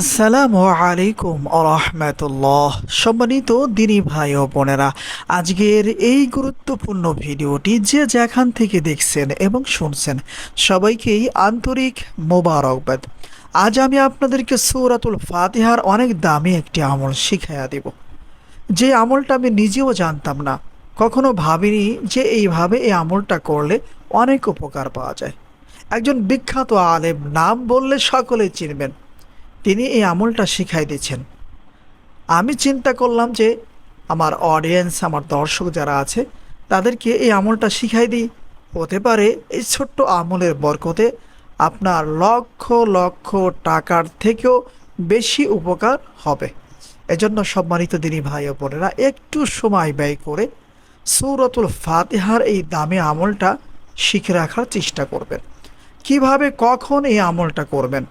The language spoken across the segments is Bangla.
আসসালামু আলাইকুম আরহামতুল্লাহ সম্মানিত দিনী ভাই ও বোনেরা, আজকের এই গুরুত্বপূর্ণ ভিডিওটি যে যেখান থেকে দেখছেন এবং শুনছেন, সবাইকেই আন্তরিক মোবারকবাদ। আজ আমি আপনাদেরকে সৌরাতুল ফাতিহার অনেক দামি একটি আমল শিখাইয়া দেব। যে আমলটা আমি নিজেও জানতাম না, কখনো ভাবিনি যে এইভাবে এই আমলটা করলে অনেক উপকার পাওয়া যায়। একজন বিখ্যাত আলেম নাম বললে সকলেই চিনবেন। তিনি এই আমলটা শিখাই দিচ্ছেন আমি চিন্তা করলাম যে আমার অডিয়েন্স আমার দর্শক যারা আছে, তাদেরকে এই আমলটা শিখাই দিই। হতে পারে এই ছোট্ট আমলের বরকতে আপনার লক্ষ লক্ষ টাকার থেকেও বেশি উপকার হবে। এজন্য সম্মানিত দিনী ভাই ও বোনেরা, একটু সময় ব্যয় করে সৌরতুল ফাতিহার এই দামি আমলটা শিখে রাখার চেষ্টা করবেন। কীভাবে, কখন এই আমলটা করবেন?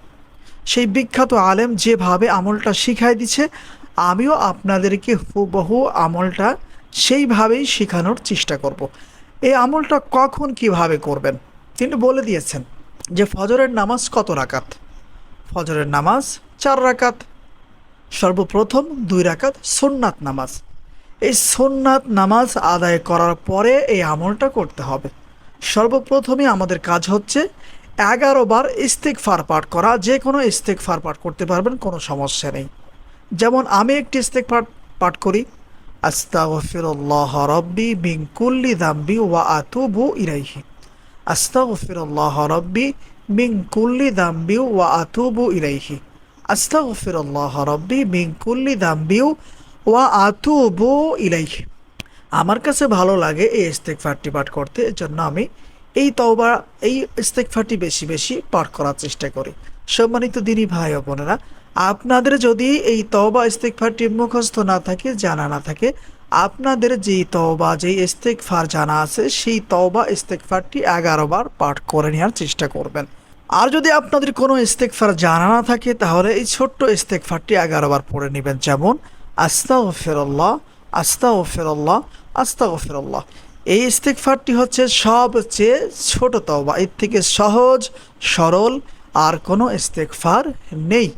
সেই বিখ্যাত আলেম যেভাবে আমলটা শিখাই দিচ্ছে আমিও আপনাদেরকে হুবহু আমলটা সেইভাবেই শেখানোর চেষ্টা করব। এই আমলটা কখন কীভাবে করবেন? তিনি বলে দিয়েছেন যে ফজরের নামাজ কত রাকাত? ফজরের নামাজ চার রাকাত, সর্বপ্রথম দুই রাকাত সোননাথ নামাজ। এই সোননাথ নামাজ আদায় করার পরে এই আমলটা করতে হবে। সর্বপ্রথমে আমাদের কাজ হচ্ছে এগারো বার ইস্তেকফার পাঠ করা, যে কোনো ইস্তেকফার পাঠ করতে পারবেন, কোনো সমস্যা নেই। যেমন আমি একটি ইস্তেকফার পাঠ করি, আস্তাগফিরুল্লাহ রব্বি মিন কুল্লি দাম্বি ওয়া আতুবু ইলাইহি। আস্তাগফিরুল্লাহ রব্বি মিন কুল্লি দাম্বি ওয়া আতুবু ইলাইহি। আস্তাগফিরুল্লাহ রব্বি মিন কুল্লি দাম্বি ওয়া আতুবু ইলাইহি। আমার কাছে ভালো লাগে এই ইস্তেকফারটি পাঠ করতে এর জন্য আমি এই তওবা, এই ইস্তেকফারটি বেশি বেশি পাঠ করার চেষ্টা করি। সম্মানিত দিনী ভাই ও বোনেরা, আপনাদের যদি এই তওবা ইস্তেকফারটি মুখস্থ না থাকে, জানা না থাকে, আপনাদের যেই তওবা, যেই ইস্তেকফার জানা আছে, সেই তওবা ইস্তেকফারটি এগারো বার পাঠ করে নেওয়ার চেষ্টা করবেন। আর যদি আপনাদের কোনো ইস্তেকফার জানা না থাকে, তাহলে এই ছোট্ট ইস্তেকফারটি এগারো বার পড়ে নেবেন। যেমন আস্তা ও ফেরল্লাহ আস্তা ও ফেরল্লাহ আস্তা ও ফেরল্লাহ এই ইস্তেকফারটি হচ্ছে সবচেয়ে ছোট তওবা। এর থেকে সহজ, সরল, আর কোনো ইস্তেকফার নেই।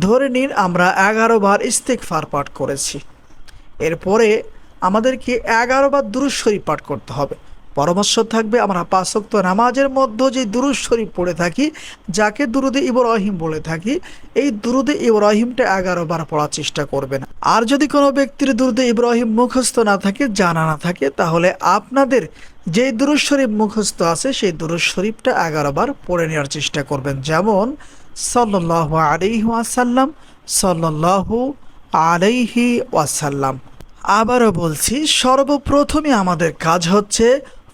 ধরে নিন আমরা এগারো বার ইস্তেকফার পাঠ করেছি। এরপরে আমাদেরকে এগারো বার দুরুস্বরী পাঠ করতে হবে। পরামর্শ থাকবে, আমরা পাঁচক্ত নামাজের মধ্যে যে দুরুজ শরীফ পড়ে থাকি, যাকে দুরুদে ইব্রাহিম বলে থাকি, এই দুরুদে ইব্রাহিমটা এগারো বার পড়ার চেষ্টা করবেন। আর যদি কোনো ব্যক্তির দুরুদে ইব্রাহিম মুখস্থ না থাকে, জানা না থাকে, তাহলে আপনাদের যে দুরুজ শরীফ মুখস্থ আছে, সেই দুরুজ শরীফটা এগারো বার পড়ে নেওয়ার চেষ্টা করবেন। যেমন সাল্লাহ আলাইহি ওয়াসাল্লাম সাল্লাহু আলাইহি ওয়াসাল্লাম। আবারও বলছি, সর্বপ্রথমে আমাদের কাজ হচ্ছে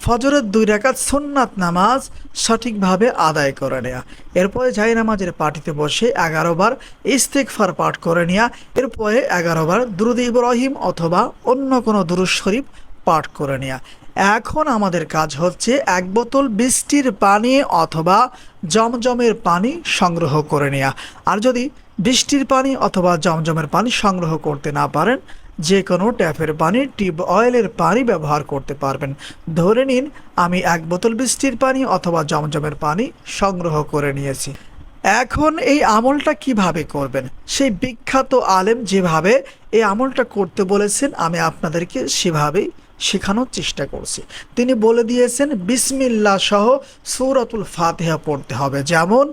ফজরের দুই রাকাত সুন্নাত নামাজ সঠিকভাবে আদায় করে নেওয়া এরপরে জাই নামাজের পাটিতে বসে এগারো বার ইস্তেকফার পাঠ করে নেওয়া এরপরে এগারো বার দুরুদ ইব্রাহিম অথবা অন্য কোনো দুরুদ শরীফ পাঠ করে নেওয়া এখন আমাদের কাজ হচ্ছে এক বোতল বৃষ্টির পানি অথবা জমজমের পানি সংগ্রহ করে নেওয়া আর যদি বৃষ্টির পানি অথবা জমজমের পানি সংগ্রহ করতে না পারেন যে কোনো ট্যাপের পানি, টিউব অয়েলের পানি ব্যবহার করতে পারবেন। ধরে নিন, আমি এক বোতল বৃষ্টির পানি অথবা জমজমের পানি সংগ্রহ করে নিয়েছি। এখন এই আমলটা কীভাবে করবেন? সেই বিখ্যাত আলেম যেভাবে এই আমলটা করতে বলেছেন, আমি আপনাদেরকে সেভাবেই শেখানোর চেষ্টা করছি। তিনি বলে দিয়েছেন বিসমিল্লা সহ সৌরাতুল ফাতিহা পড়তে হবে। যেমন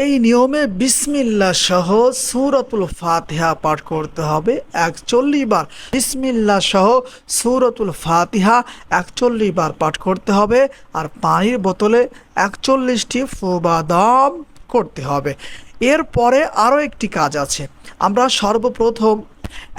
এই নিয়মে বিসমিল্লা সহ সুরতুল ফাতিহা পাঠ করতে হবে একচল্লিশ বার। বিসমিল্লা সহ সুরতুল ফাতিহা একচল্লিশ বার পাঠ করতে হবে আর পানির বোতলে একচল্লিশটি ফুবাদাম করতে হবে। এরপরে আরও একটি কাজ আছে। আমরা সর্বপ্রথম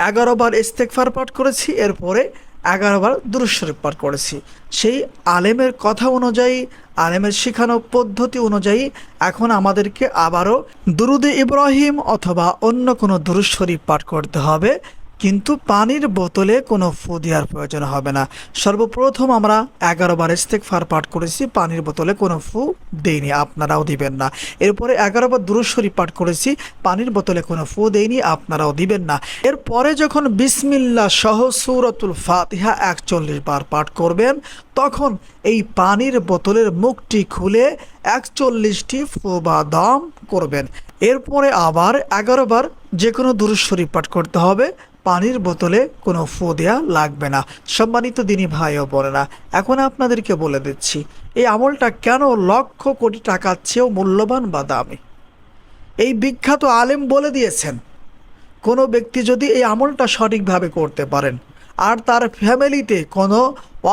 এগারো বার ইস্তেকফার পাঠ করেছি, এরপরে এগারো বার দুরুশরীফ পাঠ করেছি। সেই আলেমের কথা অনুযায়ী, আলেমের শিখানো পদ্ধতি অনুযায়ী এখন আমাদেরকে আবারও দুরুদে ইব্রাহিম অথবা অন্য কোনো দুরুশরীফ পাঠ করতে হবে। কিন্তু পানির বোতলে কোনো ফু দেওয়ার প্রয়োজন হবে না। সর্বপ্রথম আমরা এগারো বার ইস্তেকফার পাঠ করেছি, পানির বোতলে কোনো ফু দেইনি আপনারাও দিবেন না। এরপরে এগারো বার দুরুশরীফ পাঠ করেছি, পানির বোতলে কোনো ফু দেইনি আপনারাও দিবেন না। এরপরে যখন বিসমিল্লা সহ সুরতুল ফাতিহা একচল্লিশ বার পাঠ করবেন, তখন এই পানির বোতলের মুখটি খুলে একচল্লিশটি ফু বা দম করবেন। এরপরে আবার এগারো বার যে কোনো দুরুশরীফ পাঠ করতে হবে পানির বোতলে কোনো ফু দেওয়া লাগবে না। সম্মানিত দিনই ভাই ও বোনেরা, এখন আপনাদেরকে বলে দিচ্ছি, এই আমলটা কেন লক্ষ কোটি টাকার চেয়েও মূল্যবান বা দামি? এই বিখ্যাত আলেম বলে দিয়েছেন, কোনো ব্যক্তি যদি এই আমলটা সঠিকভাবে করতে পারেন, আর তার ফ্যামিলিতে কোনো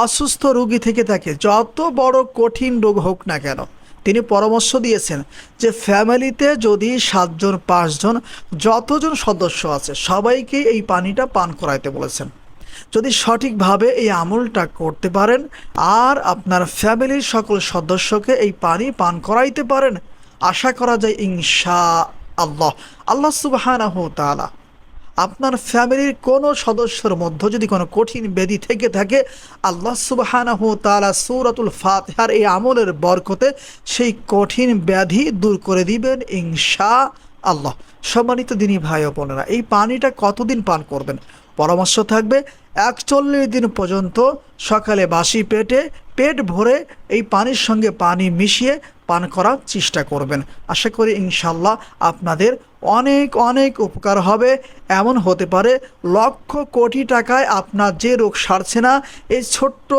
অসুস্থ রোগী থেকে থাকে, যত বড় কঠিন রোগ হোক না কেন তিনি পরামর্শ দিয়েছেন যে ফ্যামিলিতে যদি সাতজন, পাঁচজন যতজন সদস্য আছে, সবাইকে এই পানিটা পান করাইতে বলেছেন। যদি সঠিকভাবে এই আমলটা করতে পারেন আর আপনার ফ্যামিলির সকল সদস্যকে এই পানি পান করাইতে পারেন, আশা করা যায় ইনশা আল্লাহ। আল্লাহ তাআলা আপনার ফ্যামিলির কোনো সদস্যর মধ্যে যদি কোনো কঠিন ব্যাধি থেকে থাকে, আল্লাহ সুবাহানাহু তাআলা সূরাতুল ফাতিহার এই আমলের বরকতে সেই কঠিন ব্যাধি দূর করে দিবেন ইনশা আল্লাহ সম্মানিত দিনই ভাই বোনেরা, এই পানিটা কতদিন পান করবেন? পরামর্শ থাকবে, একচল্লিশ দিন পর্যন্ত সকালে বাসি পেটে, পেট ভরে এই পানির সঙ্গে পানি মিশিয়ে পান করার চেষ্টা করবেন। আশা করি ইনশাল্লাহ আপনাদের অনেক অনেক উপকার হবে। এমন হতে পারে লক্ষ কোটি টাকায় আপনার যে রোগ সারছে না, এই ছোট্ট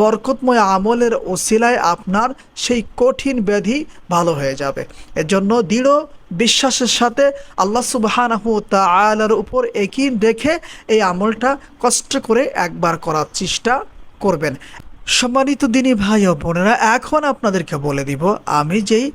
বরকতময় আমলের ওসিলায় আপনার সেই কঠিন ব্যাধি ভালো হয়ে যাবে। এর জন্য দৃঢ় বিশ্বাসের সাথে আল্লাহ সুবাহানাহু তালার উপর একিন রেখে এই আমলটা কষ্ট করে একবার করার চেষ্টা করবেন। সম্মানিত দিনী ভাই ও বোনেরা, এখন আপনাদেরকে বলে দিব, আমি যেই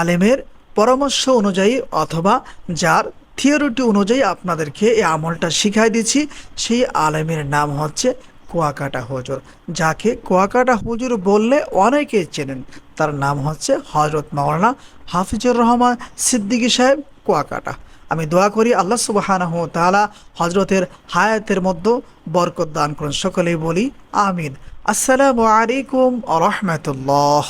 আলেমের পরামর্শ অনুযায়ী অথবা যার থিওরিটি অনুযায়ী আপনাদেরকে এই আমলটা শিখাই দিচ্ছি, সেই আলেমের নাম হচ্ছে কুয়াকাটা হুজুর। যাকে কুয়াকাটা হুজুর বললে অনেকেই চেনেন। তার নাম হচ্ছে হজরত মাওলানা হাফিজুর রহমান সিদ্দিকী সাহেব কুয়াকাটা। আমি দোয়া করি আল্লাহ সুবাহানাহ তাআলা হজরতের হায়াতের মধ্যে বরকত দান করুন। সকলেই বলি আমিন। আসসালামু আলাইকুম আ রহমতুল্লাহ।